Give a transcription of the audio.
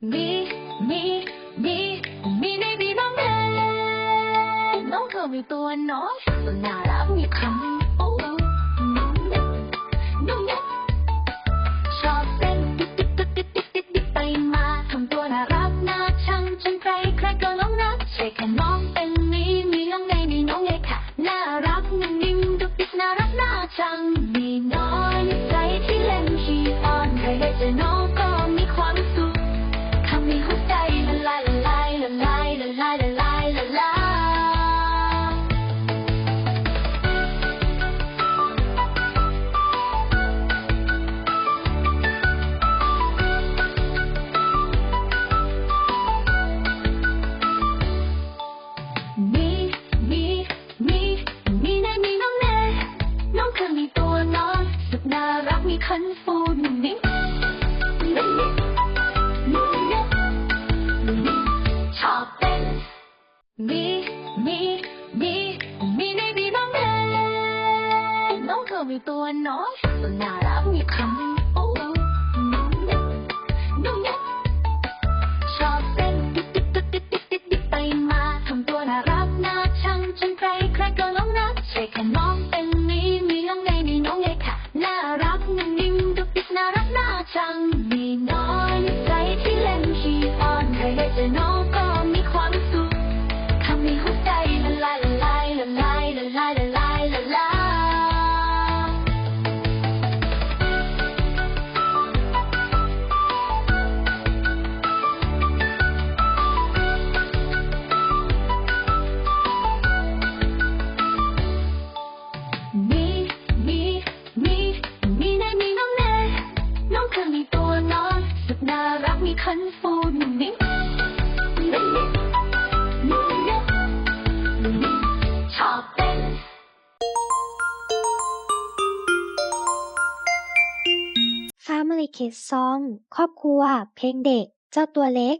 Mi, mi, mi, mi này đi nóng lên Nóng thơm như tôi nói Nào đã bị khắm มีมีมีมีในมีน้องแทนน้องเธอมีตัวน้อยตัวน่ารักมีคำโอ้นุ่มเชอบเต้นติ๊ดติ๊ดติ๊ดติ๊ดติ๊ดติ๊ดไปมาทำตัวน่ารักน่าชังจนใครใครก็น้งนักใช่แค่มอง รักมีคันฟูนิ่งฟ้ามลีคิดซอง ครอบครัว เพลงเด็ก เจ้าตัวเล็ก